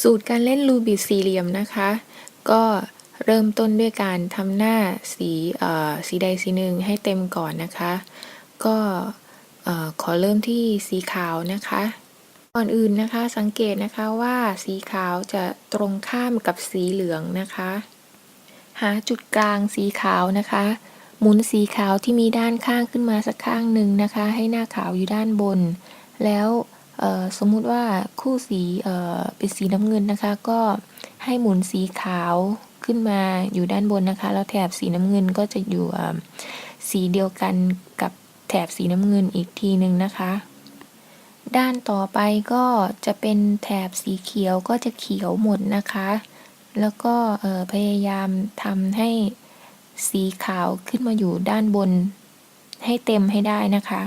สูตรการเล่นรูบิกสี่เหลี่ยมนะคะ ก็เริ่มต้นด้วยการทำหน้าสีเอ่อสีใดสีหนึ่งให้เต็มก่อนนะคะ ก็ขอเริ่มที่สีขาวนะคะ ก่อนอื่นนะคะสังเกตนะคะว่าสีขาวจะตรงข้ามกับสีเหลืองนะคะ หาจุดกลางสีขาวนะคะ หมุนสีขาวที่มีด้านข้างขึ้นมาสักข้างหนึ่งนะคะ ให้หน้าขาวอยู่ด้านบน แล้ว สมมุติว่าคู่สีเป็นสีน้ำเงินนะคะ ก็ให้หมุนสีขาวขึ้นมาอยู่ด้านบนนะคะ แล้วแถบสีน้ำเงินก็จะอยู่สีเดียวกันกับแถบสีน้ำเงินอีกทีหนึ่งนะคะ ด้านต่อไปก็จะเป็นแถบสีเขียวก็จะเขียวหมดนะคะ แล้วก็พยายามทำให้สีขาวขึ้นมาอยู่ด้านบนให้เต็มให้ได้นะคะ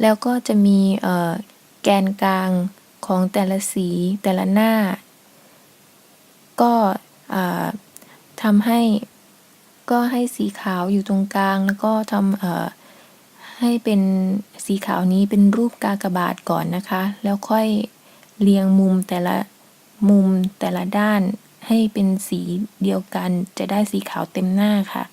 แล้วก็จะมีแกนกลางของแต่ละสีแต่ละหน้า ก็ทำให้ก็ให้สีขาวอยู่ตรงกลาง แล้วก็ทำให้เป็นสีขาวนี้เป็นรูปกากบาทก่อนนะคะ แล้วค่อยเรียงมุมแต่ละมุมแต่ละด้านให้เป็นสีเดียวกันจะได้สีขาวเต็มหน้าค่ะ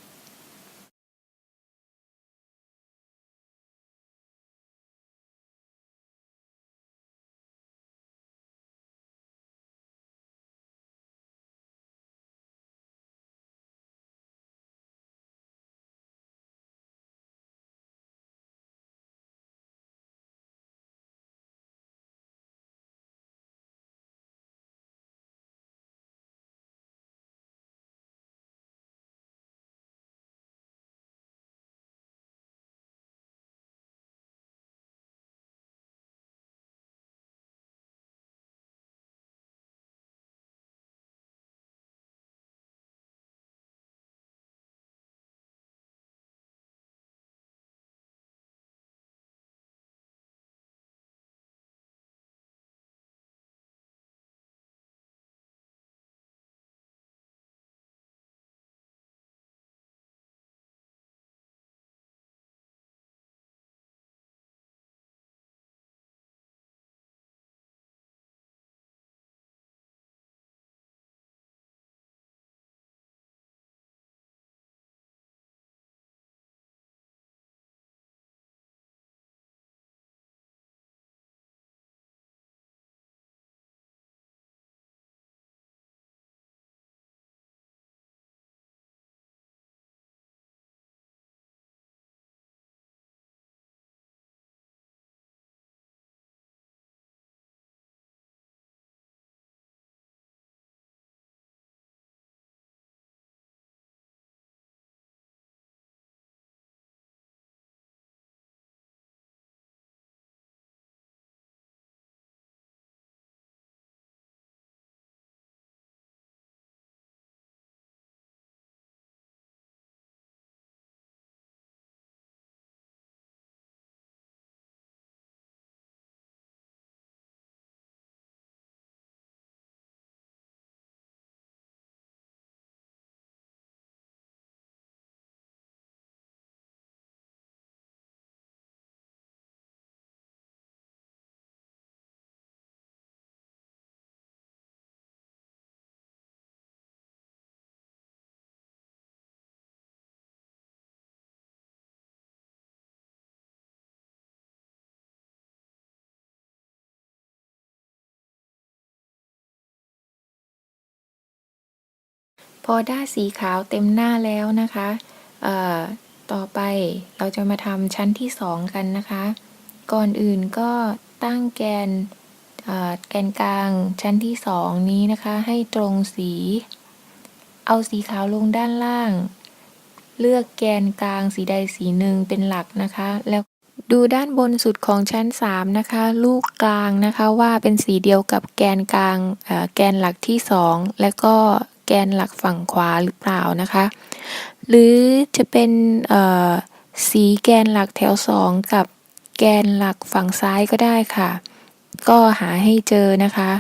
อได้สีขาวเต็มหน้าแล้วนะคะต่อไปเราจะมาทำชั้นที่สองกันนะคะ ก่อนอื่นก็ตั้งแกนแกนกลางชั้นที่สองนี้นะคะ ให้ตรงสี เอาสีขาวลงด้านล่าง เลือกแกนกลางสีใดสีหนึ่งเป็นหลักนะคะ แล้วดูด้านบนสุดของชั้น 3 นะคะ ลูกกลางนะคะว่าเป็นสีเดียวกับแกนกลางแกนหลักที่ 2 และก็ แกนหลักฝั่งขวาหรือเปล่านะคะ หรือจะเป็นสีแกนหลักแถว 2 กับแกนหลักฝั่งซ้ายก็ได้ค่ะ ก็หาให้เจอนะคะ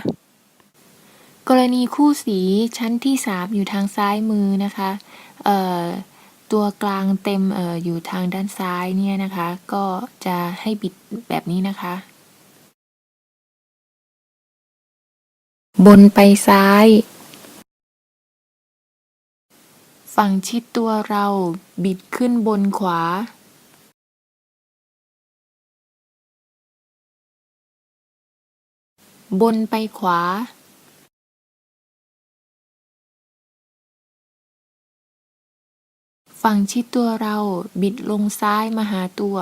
กรณีคู่สีชั้นที่ 3 อยู่ทางซ้ายมือนะคะตัวกลางเต็มออยู่ทางด้านซ้ายเนี่ยนะคะ ก็จะให้บิดแบบนี้นะคะ บนไปซ้าย ฝั่งชิดตัวเราบิดขึ้นบนขวาบนไปขวา ฝั่งชิดตัวเราบิดลงซ้ายมาหาตัว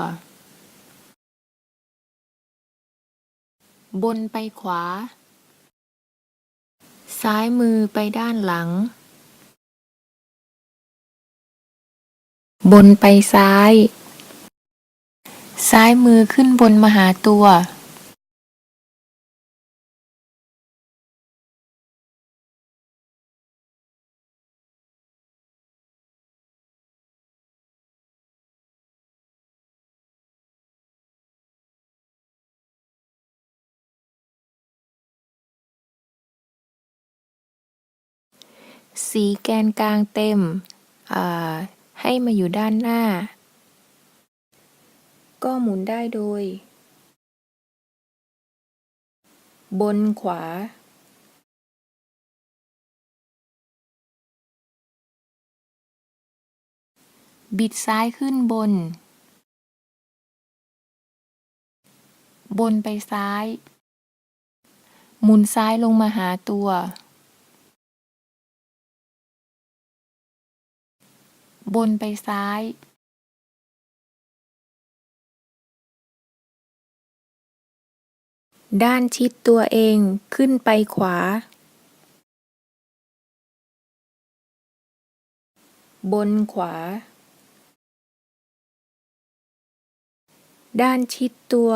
บนไปขวา ซ้ายมือไปด้านหลัง บนไปซ้าย ซ้ายมือขึ้นบนมาหาตัว สีแกนกลางเต็ม อ่า ให้มาอยู่ด้านหน้า ก็หมุนได้โดย บนขวา บิดซ้ายขึ้นบน บนไปซ้าย หมุนซ้ายลงมาหาตัว บนไปซ้ายด้านชิดตัวเองขึ้นไปขวา บนขวา ด้านชิดตัว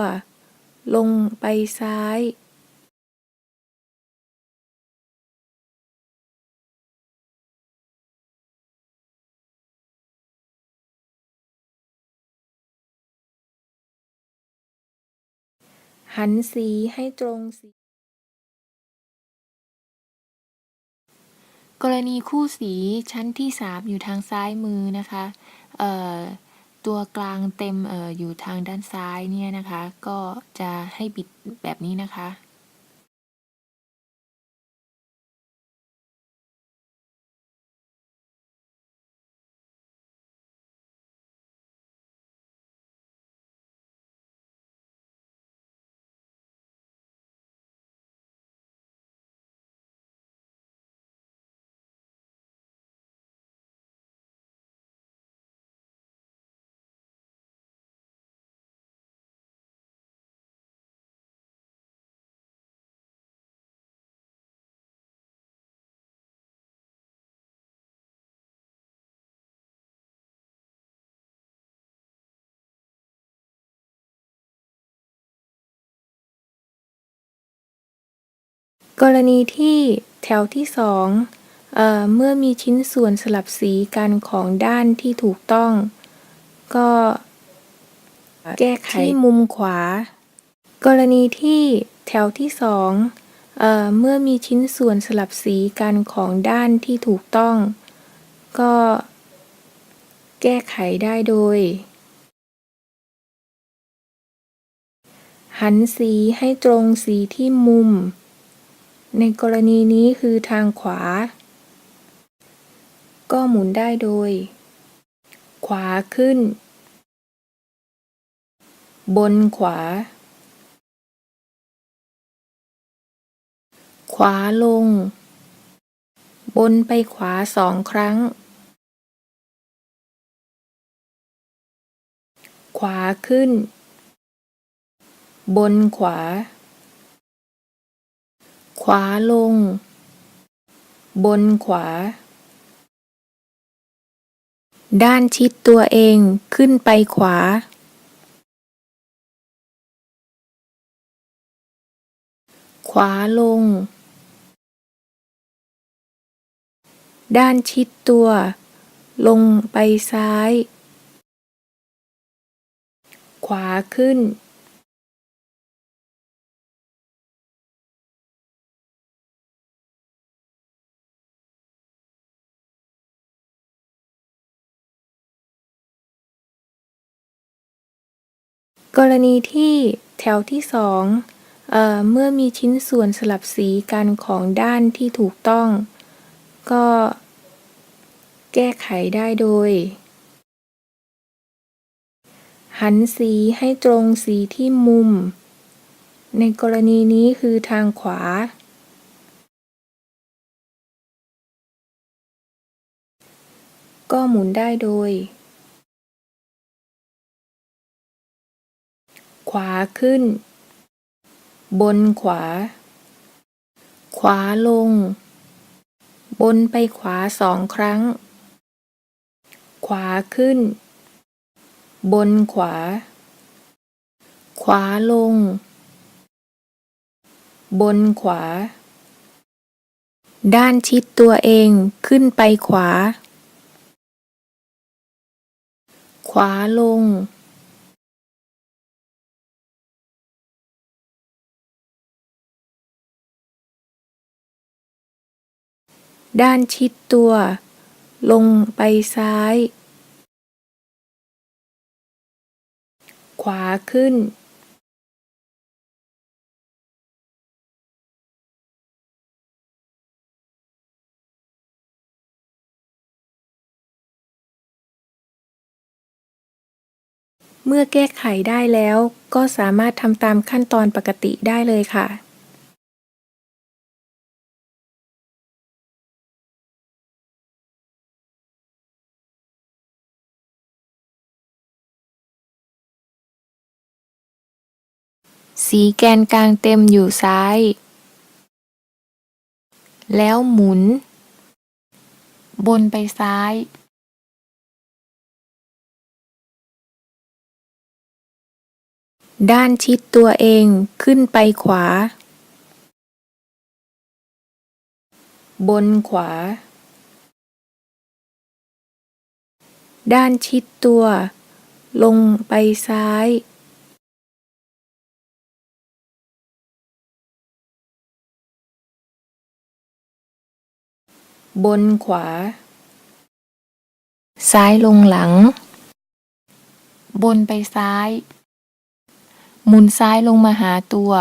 ลงไปซ้าย หันสีให้ตรงสี กรณีคู่สีชั้นที่ 3 อยู่ทางซ้ายมือนะคะตัวกลางเต็มอออยู่ทางด้านซ้ายเนี่ยนะคะ ก็จะให้บิดแบบนี้นะคะ กรณีที่แถวที่สองเออเมื่อมีชิ้นส่วนสลับสีกันของด้านที่ถูกต้อง ก็แก้ไขที่มุมขวา กรณีที่แถวที่สองเออเมื่อมีชิ้นส่วนสลับสีกันของด้านที่ถูกต้อง ก็แก้ไขได้โดย หันสีให้ตรงสีที่มุม ในกรณีนี้คือทางขวา ก็หมุนได้โดย ขวาขึ้น บนขวา ขวาลง บนไปขวาสองครั้ง ขวาขึ้น บนขวา ขวาลง บนขวา ด้านชิดตัวเองขึ้นไปขวา ขวาลง ด้านชิดตัว ลงไปซ้าย ขวาขึ้น กรณีที่แถวที่สองเออเมื่อมีชิ้นส่วนสลับสีกันของด้านที่ถูกต้อง ก็แก้ไขได้โดย หันสีให้ตรงสีที่มุม ในกรณีนี้คือทางขวา ก็หมุนได้โดย ขวาขึ้น บนขวา ขวาลง บนไปขวาสองครั้ง ขวาขึ้น บนขวา ขวาลง บนขวา ด้านชิดตัวเองขึ้นไปขวา ขวาลง ด้านชิดตัว ลงไปซ้าย ขวาขึ้น เมื่อแก้ไขได้แล้วก็สามารถทำตามขั้นตอนปกติได้เลยค่ะ สีแกนกลางเต็มอยู่ซ้าย แล้วหมุน บนไปซ้าย ด้านชิดตัวเองขึ้นไปขวา บนขวา ด้านชิดตัว ลงไปซ้าย บนขวา ซ้ายลงหลัง บนไปซ้าย หมุนซ้ายลงมาหาตัว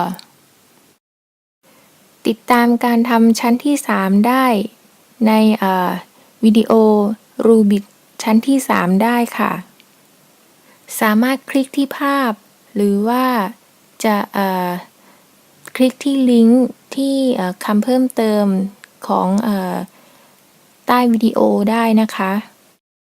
ติดตามการทำชั้นที่ 3 ได้ ในวิดีโอรูบิกชั้นที่ 3 ได้ค่ะ สามารถคลิกที่ภาพ หรือว่าจะคลิกที่ลิงก์ที่คำเพิ่มเติมของ ใต้วิดีโอได้นะคะ